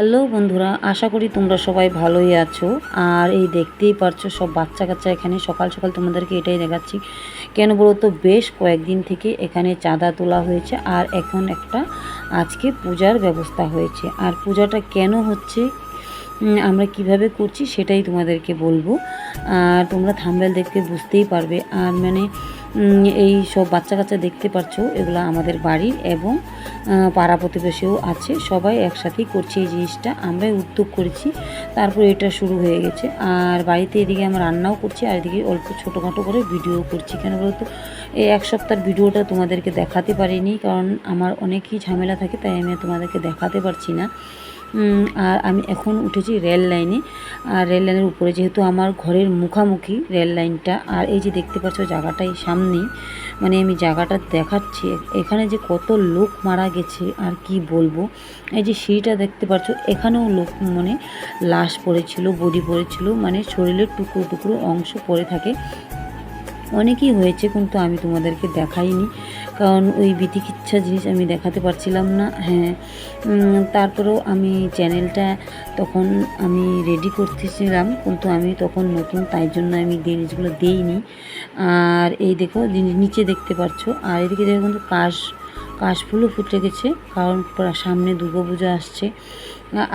Hello বন্ধুরা, আশা করি তোমরা সবাই ভালোই আছো। আর এই দেখতেই পারছ, সব বাচ্চা কাচ্চা এখানে। সকাল সকাল তোমাদেরকে এটাই দেখাচ্ছি। কেন বলো তো, বেশ কয়েকদিন থেকে এখানে চাঁদা তোলা হয়েছে আর এখন একটা আজকে পূজার ব্যবস্থা হয়েছে। আর পূজাটা কেন হচ্ছে আমরা কীভাবে করছি সেটাই তোমাদেরকে বলব। আর তোমরা থাম্বেল দেখতে বুঝতেই পারবে। আর মানে এই সব বাচ্চা কাচ্চা দেখতে পারছ, এগুলো আমাদের বাড়ির এবং পাড়া প্রতিবেশীও আছে, সবাই একসাথেই করছে এই জিনিসটা, আমরাই উদ্যোগ করেছি, তারপর এটা শুরু হয়ে গেছে। আর বাড়িতে এদিকে আমরা রান্নাও করছি, আর এদিকে অল্প ছোটোখাটো করে ভিডিও করছি। কেন বলতো? এই এক সপ্তাহের ভিডিওটা তোমাদেরকে দেখাতে পারিনি, কারণ আমার অনেকই ঝামেলা থাকে, তাই আমি তোমাদেরকে দেখাতে পারছি না। আর আমি এখন উঠেছি রেল লাইনে, আর রেল লাইনের উপরে যেহেতু আমার ঘরের মুখামুখি রেল লাইনটা, আর এই যে দেখতে পাচ্ছ জায়গাটাই সামনেই মানে আমি জায়গাটা দেখাচ্ছি, এখানে যে কত লোক মারা গেছে, আর কি বলব? এই যে সিঁড়িটা দেখতে পাচ্ছ, এখানেও লোক মানে লাশ পড়েছিল, বডি পড়েছিল মানে শরীরের টুকরো টুকরো অংশ পড়ে থাকে। অনেকই হয়েছে, কিন্তু আমি তোমাদেরকে দেখাইনি। কারণ ওই বিতিকিচ্ছা জিনিস আমি দেখাতে পারছিলাম না। হ্যাঁ তারপরেও আমি চ্যানেলটা তখন আমি রেডি করতেছিলাম, কিন্তু আমি তখন নতুন, তাই জন্য আমি জিনিসগুলো দিইনি। আর এই দেখো নিচে দেখতে পাচ্ছ। আর এদিকে দেখো কিন্তু কাশ কাশফুলও ফুটে গেছে, কারণ সামনে দুর্গাপূজা আসছে।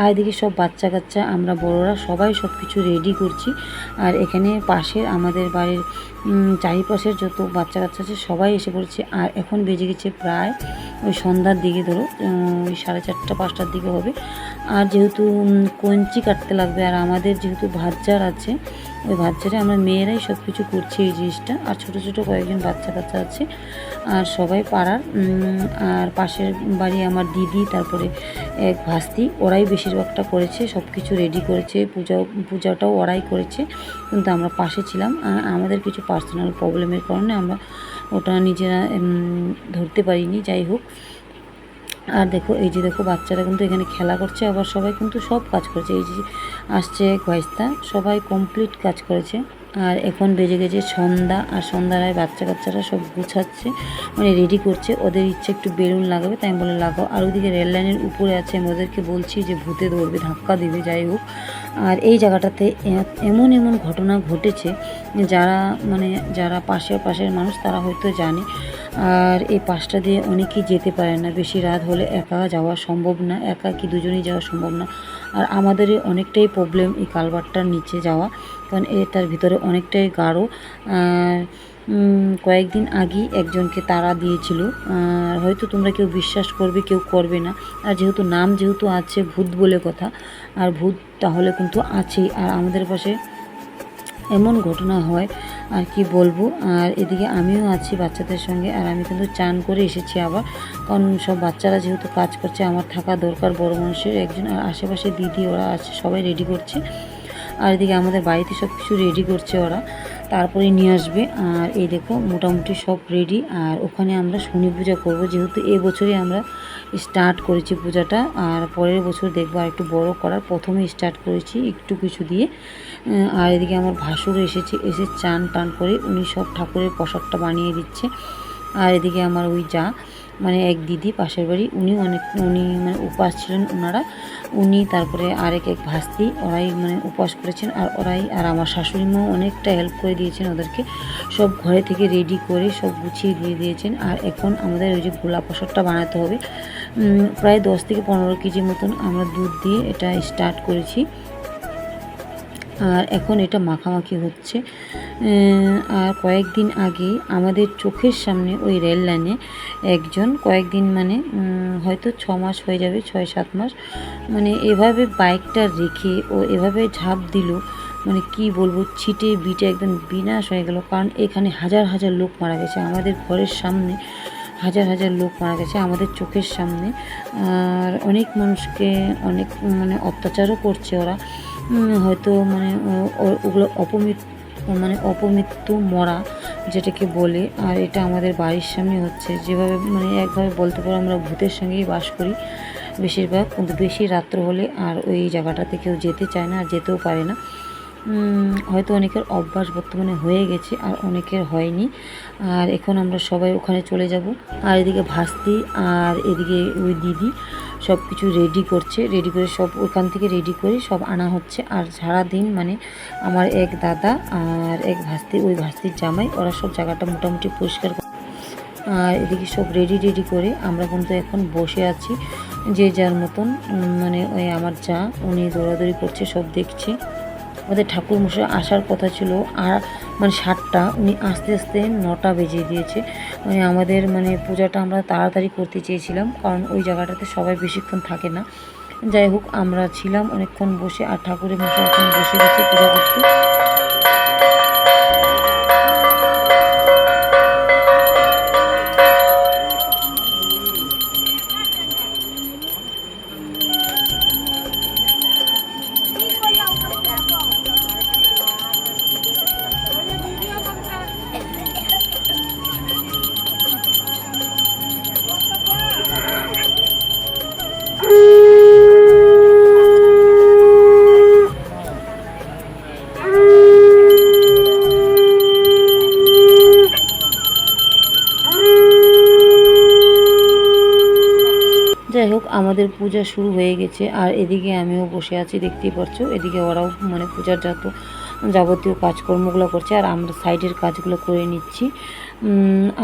আর এদিকে সব বাচ্চা কাচ্চা, আমরা বড়রা সবাই সব কিছু রেডি করছি। আর এখানে পাশের আমাদের বাড়ির চারিপাশের যত বাচ্চা কাচ্চা আছে, সবাই এসে পড়েছে। আর এখন বেজে গেছে প্রায় ওই সন্ধ্যার দিকে ধরো ওই সাড়ে চারটা, পাঁচটার দিকে হবে। আর যেহেতু কঞ্চি কাটতে লাগবে, আর আমাদের যেহেতু ভাজার আছে ওই ভাজ্জারে আমরা মেয়েরাই সব কিছু করছি এই জিনিসটা। আর ছোট ছোট কয়েকজন বাচ্চা কাচ্চা আছে। আর সবাই পাড়ার আর পাশের বাড়ি আমার দিদি, তারপরে এক ভাস্তি, ওরাই বেশিরভাগটা করেছে সব কিছু রেডি করেছে, পূজা, পূজাটাও ওরাই করেছে। কিন্তু আমরা পাশে ছিলাম। আমাদের কিছু পার্সোনাল প্রবলেমের কারণে আমরা ওটা নিজেরা ধরতে পারিনি। যাই হোক আর দেখো, এই যে দেখো, বাচ্চারা কিন্তু এখানে খেলা করছে, আবার সবাই কিন্তু সব কাজ করেছে। এই যে আসছে এক ভাইস্তা সবাই কমপ্লিট কাজ করেছে। আর এখন বেজে গেছে সন্ধ্যা, আর সন্ধ্যায় বাচ্চা কাচ্চারা সব গুছাচ্ছে মানে রেডি করছে। ওদের ইচ্ছে একটু বেলুন লাগাবে, তাই বলে লাগাও। আর ওদিকে রেল লাইনের উপরে আছে, আমি ওদেরকে বলছি যে, ভূতে ধরবে, ধাক্কা দিবে, যাই হোক। আর এই জায়গাটাতে এমন এমন ঘটনা ঘটেছে, যারা মানে যারা পাশের পাশের মানুষ, তারা হয়তো জানে। আর এই পাশটা দিয়ে অনেকেই যেতে পারে না। বেশি রাত হলে একা যাওয়া সম্ভব না, একা কি দুজনেই যাওয়া সম্ভব না। আর আমাদেরই অনেকটাই প্রবলেম এই কালভারটার নিচে যাওয়া, কারণ এটার ভিতরে অনেকটাই গাঢ়। কয়েকদিন আগেই একজনকে তারা দিয়েছিল। আর হয়তো তোমরা কেউ বিশ্বাস করবে, কেউ করবে না। আর যেহেতু নাম যেহেতু আছে ভূত বলে কথা, আর ভূত তাহলে কিন্তু আছেই। আর আমাদের পাশে এমন ঘটনা হয় আর কি বলব? আর এদিকে আমিও আছি বাচ্চাদের সঙ্গে, আর আমি কিন্তু চান করে এসেছি আবার। কারণ সব বাচ্চারা যেহেতু কাজ করছে, আমার থাকা দরকার বড় মানুষের। একজন আর আশেপাশে দিদি, ওরা আছে, সবাই রেডি করছে। আর এদিকে আমাদের বাড়িতে সব কিছু রেডি করছে ওরা। তারপরে নিয়ে আসবে। আর এই দেখো, মোটামুটি সব রেডি আর ওখানে আমরা শনি পূজা করব, যেহেতু এবছরই আমরা স্টার্ট করেছি পূজাটা। আর পরের বছর দেখব আর একটু বড় করার। প্রথমে স্টার্ট করেছি একটু কিছু দিয়ে। আর এদিকে আমার ভাসুর এসেছে, এসে চান টান করে উনি সব ঠাকুরের প্রসাদটা বানিয়ে দিচ্ছে। আর এদিকে আমার ওই যা মানে এক দিদি পাশের বাড়ি, উনি অনেক, উনি মানে উপাস ছিলেন ওনারা। উনি তারপরে আরেক এক ভাস্তি, ওরাই মানে উপবাস করেছেন। আর ওরাই আর আমার শাশুড়ি মাও অনেকটা হেল্প করে দিয়েছেন ওদেরকে। সব ঘরে থেকে রেডি করে সব গুছিয়ে দিয়ে দিয়েছেন। আর এখন আমাদের ওই যে গোলাপ প্রসাদটা বানাতে হবে। প্রায় দশ থেকে পনেরো কেজি মতন আমরা দুধ দিয়ে এটা স্টার্ট করেছি। আর এখন এটা মাখামাখি হচ্ছে। আর কয়েকদিন আগে আমাদের চোখের সামনে ওই রেল লাইনে একজন কয়েকদিন মানে হয়তো ছ মাস হয়ে যাবে, ছয় সাত মাস মানে এভাবে বাইকটা রেখে ও এভাবে ঝাঁপ দিল মানে কি বলব ছিটে বিটে একদম বিনাশ হয়ে গেল। কারণ এখানে হাজার হাজার লোক মারা গেছে। আমাদের ঘরের সামনে হাজার হাজার লোক মারা গেছে আমাদের চোখের সামনে। আর অনেক মানুষকে অনেক মানে অত্যাচারও করছে ওরা। হয়তো মানে ওগুলো অপমৃত মানে অপমৃত্যু মরা যেটাকে বলে। আর এটা আমাদের বাড়ির সামনে হচ্ছে। যেভাবে মানে একভাবে বলতে পারো আমরা ভূতের সঙ্গেই বাস করি বেশিরভাগ। কিন্তু বেশি রাত্র হলে আর ওই জায়গাটাতে কেউ যেতে চায় না আর যেতেও পারে না। হয়তো অনেকের অভ্যাস বর্তমানে হয়ে গেছে আর অনেকের হয়নি। আর এখন আমরা সবাই ওখানে চলে যাব। আর এদিকে ভাস্তি আর এদিকে ওই দিদি সব কিছু রেডি করছে। রেডি করে সব ওখান থেকে রেডি করে সব আনা হচ্ছে। আর সারাদিন মানে আমার এক দাদা আর এক ভাস্তি, ওই ভাস্তির জামাই, ওরা সব জায়গাটা মোটামুটি পরিষ্কার করে আর এদিকে সব রেডি রেডি করে আমরা কিন্তু এখন বসে আছি। যে যার মতন মানে ওই আমার যা, উনি দৌড়াদৌড়ি করছে, সব দেখছে। আমাদের ঠাকুর মশাই আসার কথা ছিল আর মানে সাতটা, উনি আস্তে আস্তে নটা বেজে দিয়েছে মানে আমাদের মানে পূজাটা আমরা তাড়াতাড়ি করতে চেয়েছিলাম কারণ ওই জায়গাটাতে সবাই বেশিক্ষণ থাকে না। যাই হোক, আমরা ছিলাম অনেকক্ষণ বসে আর ঠাকুরের মশাই এখন বসে গেছে পূজা করতে। আমাদের পূজা শুরু হয়ে গেছে। আর এদিকে আমিও বসে আছি, দেখতেই পাচ্ছ। এদিকে ওরাও মানে পূজার যত যাবতীয় কাজকর্মগুলো করছে। আর আমরা সাইডের কাজগুলো করে নিচ্ছি।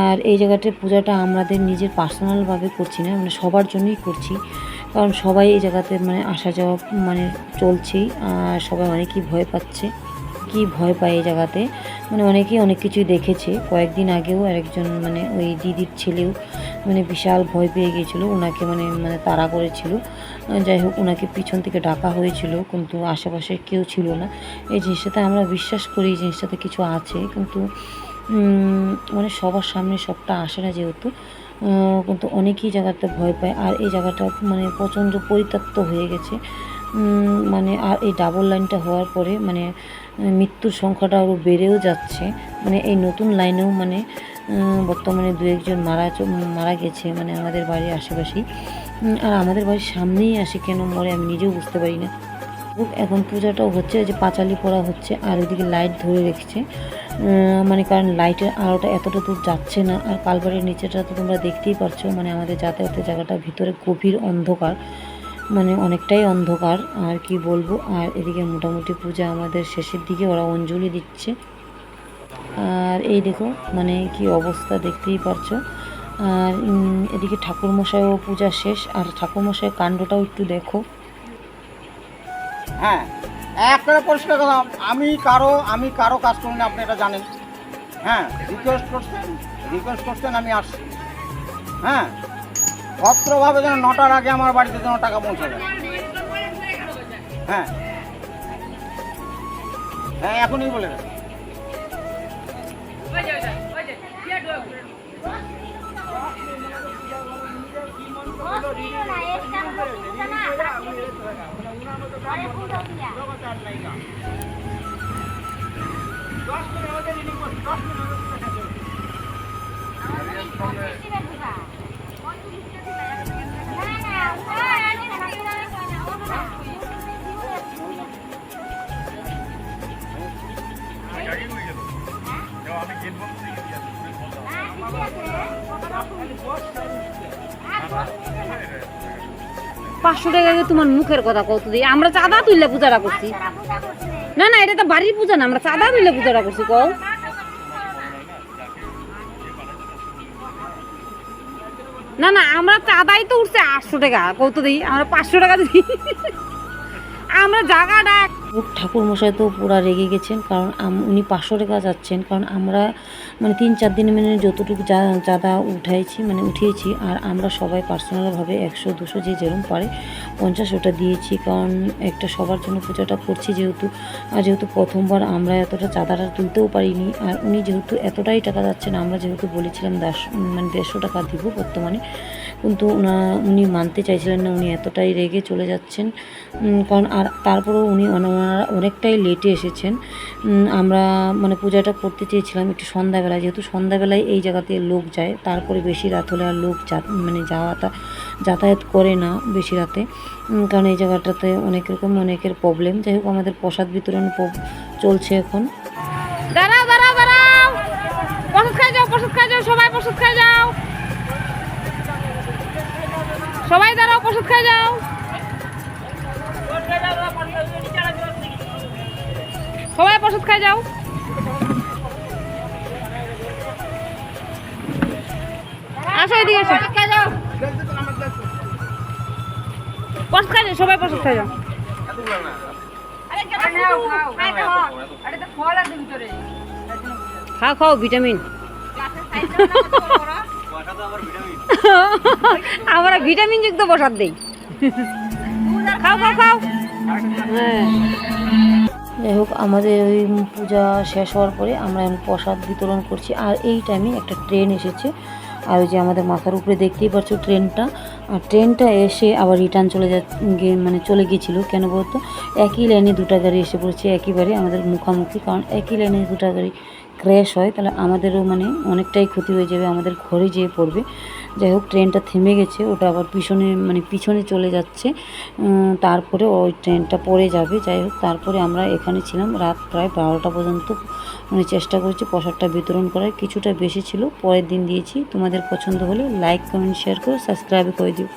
আর এই জায়গাটায় পূজাটা আমাদের নিজের পার্সোনালভাবে করছি না মানে সবার জন্যই করছি। কারণ সবাই এই জায়গাতে মানে আসা যাওয়া মানে চলছেই। আর সবাই অনেকেই ভয় পাচ্ছে। কি ভয় পায় এই জায়গাতে? মানে অনেকেই অনেক কিছুই দেখেছে। কয়েকদিন আগেও আরেকজন মানে ওই দিদির ছেলেও মানে বিশাল ভয় পেয়ে গিয়েছিল। ওনাকে মানে মানে তাড়া করেছিল। যাই হোক ওনাকে পিছন থেকে ডাকা হয়েছিল, কিন্তু আশেপাশে কেউ ছিল না। এই জিনিসটাতে আমরা বিশ্বাস করি, এই জিনিসটাতে কিছু আছে, কিন্তু মানে সবার সামনে সবটা আসে না যেহেতু। কিন্তু অনেকেই জায়গাতে ভয় পায়। আর এই জায়গাটা মানে প্রচণ্ড পরিত্যক্ত হয়ে গেছে। মানে আর এই ডাবল লাইনটা হওয়ার পরে মানে মৃত্যুর সংখ্যাটা আরও বেড়েও যাচ্ছে। মানে এই নতুন লাইনেও মানে বর্তমানে দু একজন মারা মারা গেছে মানে আমাদের বাড়ির আশেপাশেই। আর আমাদের বাড়ির সামনেই আসে কেন মরে আমি নিজেও বুঝতে পারি না। এখন পূজাটাও হচ্ছে যে পাঁচালি পড়া হচ্ছে, আর ওইদিকে লাইট ধরে রেখেছে। মানে কারণ লাইটের আলোটা এতটা দূর যাচ্ছে না, আর কালবারের নিচেটা তো তোমরা দেখতেই পারছ মানে আমাদের যাতায়াতের জায়গাটা ভিতরে গভীর অন্ধকার মানে অনেকটাই অন্ধকার, আর কি বলব। আর এদিকে মোটামুটি পূজা আমাদের শেষের দিকে, ওরা অঞ্জলি দিচ্ছে। আর এই দেখো মানে কি অবস্থা দেখতেই পারছ। আর এদিকে ঠাকুরমশাইও পূজা শেষ, আর ঠাকুরমশাইয়ের কাণ্ডটাও একটু দেখো। হ্যাঁ এক করে পরিষ্কার করলাম। আমি কারও আমি কারও কাজ করি না, আপনি এটা জানেন। হ্যাঁ রিকোয়েস্ট করছেন রিকোয়েস্ট করছেন, আমি আসছি। হ্যাঁ ভদ্রভাবে যেন নটার আগে আমার বাড়িতে যেন টাকা পৌঁছে যায়। হ্যাঁ। হ্যাঁ এখনই বলে দশ মিনিট আমাদের দশ মিনিট পাঁচশো টাকা তোমার মুখের কথা কত দিই আমরা চাঁদা তুললে পূজাটা করছি। না না, এটা তো বাড়ির পূজা না, আমরা চাঁদা তুললে পূজাটা করছি, কও। না না, আমরা চাঁদাই তো উঠছে আটশো টাকা কত দিই আমরা পাঁচশো টাকা দিই। আমরা জায়গাটা ঠাকুর মশাই তো পুরা রেগে গেছেন, কারণ উনি পাঁচশো টাকা যাচ্ছেন কারণ আমরা মানে তিন চার দিনে মানে যতটুকু যা, চাঁদা উঠাইছি মানে উঠিয়েছি, আর আমরা সবাই পার্সোনালভাবে একশো, দুশো যে যেরকম পারে পঞ্চাশ ওটা দিয়েছি, কারণ একটা সবার জন্য পূজাটা করছি যেহেতু, আর যেহেতু প্রথমবার আমরা এতটা চাঁদাটা তুলতেও পারিনি, আর উনি যেহেতু এতটাই টাকা যাচ্ছেন, আমরা যেহেতু বলেছিলাম দাস মানে দেড়শো টাকা দিব বর্তমানে কিন্তু উনি মানতে চাইছিলেন না, উনি এতটাই রেগে চলে যাচ্ছেন। কারণ আর তারপরেও উনি অনেকটাই লেটে এসেছেন। আমরা মানে পূজাটা করতে চেয়েছিলাম একটু সন্ধ্যাবেলায়। যেহেতু সন্ধ্যাবেলায় এই জায়গাতে লোক যায়, তারপরে বেশি রাত হলে আর লোক মানে যাওয়াটা, যাতায়াত করে না বেশি রাতে। কারণ এই জায়গাটাতে অনেক রকম অনেকের প্রবলেম যাই হোক, আমাদের প্রসাদ বিতরণ চলছে এখন। দাঁড়াও দাঁড়াও দাঁড়াও! প্রসাদ খাই যাও, প্রসাদ খাই যাও, সবাই প্রসাদ খাই যাও! সবাই দাঁড়াও প্রসাদ খাই যাও। সবাই প্রসাদ খাই যাও। আসো এদিকে আসো প্রসাদ খাই যাও সবাই প্রসাদ খাই যাও। খাও খাও ভিটামিন। আমরা ভিটামিন। যুক্ত প্রসাদ দেই। খাও খাও খাও। হ্যাঁ। যাই হোক, আমাদের ওই পূজা শেষ হওয়ার পরে আমরা এখন প্রসাদ বিতরণ করছি। আর এই টাইমে একটা ট্রেন এসেছে। আর ওই যে আমাদের মাথার উপরে দেখতেই পাচ্ছ ট্রেনটা। আর ট্রেনটা এসে আবার রিটার্ন চলে যা মানে চলে গিয়েছিল কেন বলতো? একই লাইনে দুটো গাড়ি এসে পড়েছে। একইবারে আমাদের মুখামুখি। কারণ একই লাইনে দুটো গাড়ি ক্র্যাশ হয়, তাহলে আমাদেরও মানে অনেকটাই ক্ষতি হয়ে যাবে, আমাদের ঘরে যেয়ে পড়বে। যাই হোক ট্রেনটা থেমে গেছে, ওটা আবার পিছনে মানে পিছনে চলে যাচ্ছে তারপরে ওই ট্রেনটা পড়ে যাবে। যাই হোক, তারপরে আমরা এখানে ছিলাম রাত প্রায় বারোটা পর্যন্ত। মানে চেষ্টা করেছি প্রসাদটা বিতরণ করার, কিছুটা বেশি ছিল, পরের দিন দিয়েছি। তোমাদের পছন্দ হলে লাইক কমেন্ট শেয়ার করে সাবস্ক্রাইব করে দিও।